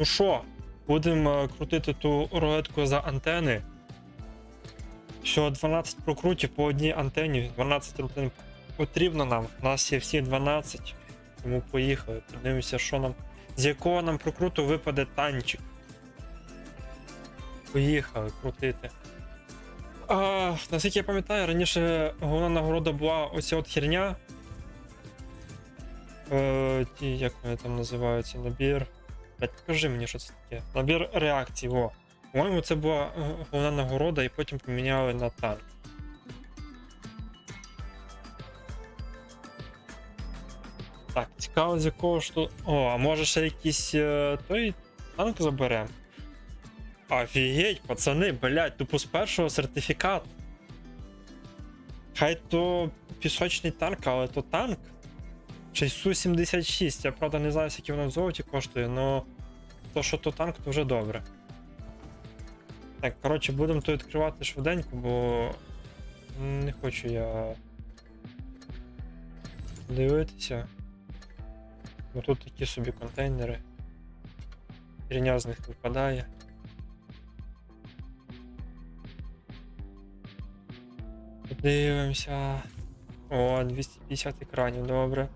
Ну що, будемо е, крутити ту рулетку за антени. Всього 12 прокрутів по одній антені. 12 антен потрібно нам. У нас є всі 12. Тому поїхали. Подивимося, що нам. З якого нам прокруту випаде танчик. Поїхали крутити. А, наскільки я пам'ятаю, раніше головна нагорода була оця от херня. Е, ті, як вони там називаються, набір. Блять, покажи мені, що це таке. Набір реакцій, во. По-моєму, це була е, головна нагорода, і потім поміняли на танк. Так, цікаво, з якого ж тут. О, а може ще якийсь е, той танк заберемо? Офігеть, пацани, блять, тупо з першого сертифікат. Хай то пісочний танк, але то танк. Чи Су-76. Я правда не знаю, скільки воно в золоті коштує, але то, що то танк, то вже добре. Так, коротше, будемо то відкривати швиденько, бо не хочу я дивитися. Бо тут такі собі контейнери. Херня з них випадає. Подивимося. О, 250 екранів, добре.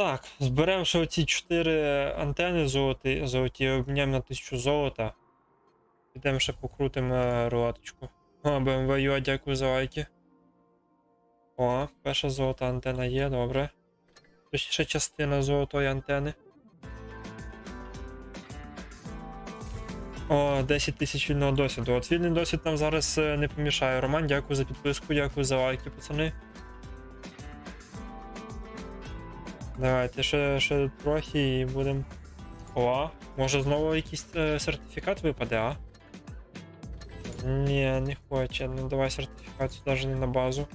Так, зберемо ще оці 4 антени золоті, золоті обміняємо на 1000 золота. Підемо ще покрутимо рулаточку. О, BMW UA, дякую за лайки. О, перша золота антена є, добре. Точніше частина золотої антени. О, 10 тисяч вільного досвіду. От вільний досвід нам зараз е, не помішає. Роман, дякую за підписку, дякую за лайки, пацани. Давайте ще, ще трохи і будемо. О, може знову якийсь е, сертифікат випаде, а? Ні, не хоче. Ну давай сертифікат сюди не на базу.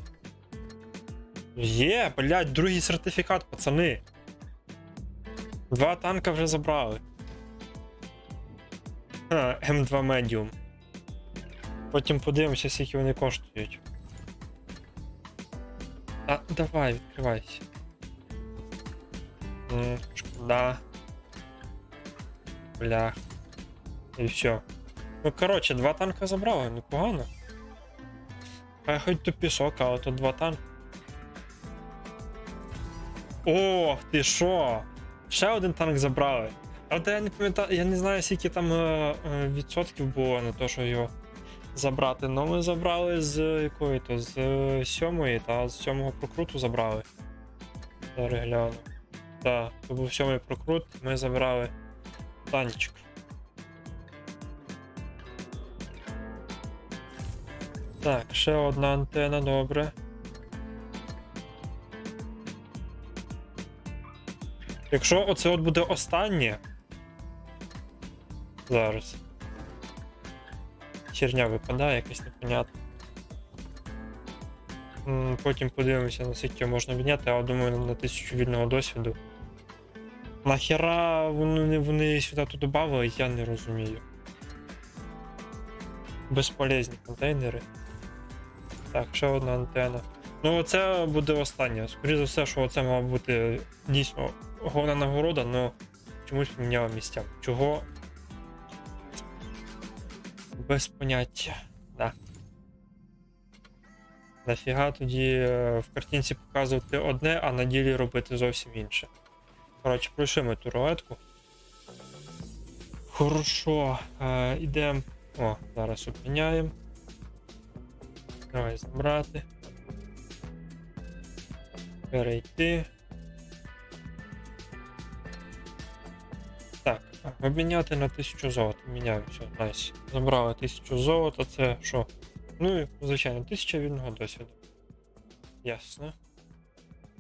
Є, блядь, другий сертифікат, пацани. Два танка вже забрали. А, М2 Medium. Потім подивимося, скільки вони коштують. А, давай, відкривайся. Шкода. Бля. І все. Ну, коротше, два танка забрали, непогано. Хай хоч то пісок, але то два танка. Ох, ти що? Ще один танк забрали. Правда, я не пам'ятаю, я не знаю, скільки там е, е, відсотків було на те, що його забрати. Ну ми забрали з якої то з е, сьомої, та з сьомого прокруту забрали. Зараз гляну. Так, то був сьомий прокрут, ми забрали танчик. Так, ще одна антена, добре. Якщо оце от буде останнє. Зараз. Херня випадає, якась непонятна. Потім подивимося, наскільки можна відняти, але думаю, на 1000 вільного досвіду. Нахера вони, вони сюди тут додавали, я не розумію. Безполезні контейнери. Так, ще одна антена. Ну, оце буде останнє. Скоріше за все, що це мала бути дійсно головна нагорода, але чомусь поміняла місця. Чого? Без поняття. Да. Нафіга тоді е, в картинці показувати одне, а на ділі робити зовсім інше. Коротше, пройшли ми ту рулетку. Хорошо. Е, ідемо. О, зараз обміняємо. Давай забрати. Перейти. Так, обміняти на 1000 золота. Міняю, все, найс. Забрали 1000 золота, це що? Ну і, звичайно, 1000 вільного досвіду. Ясно.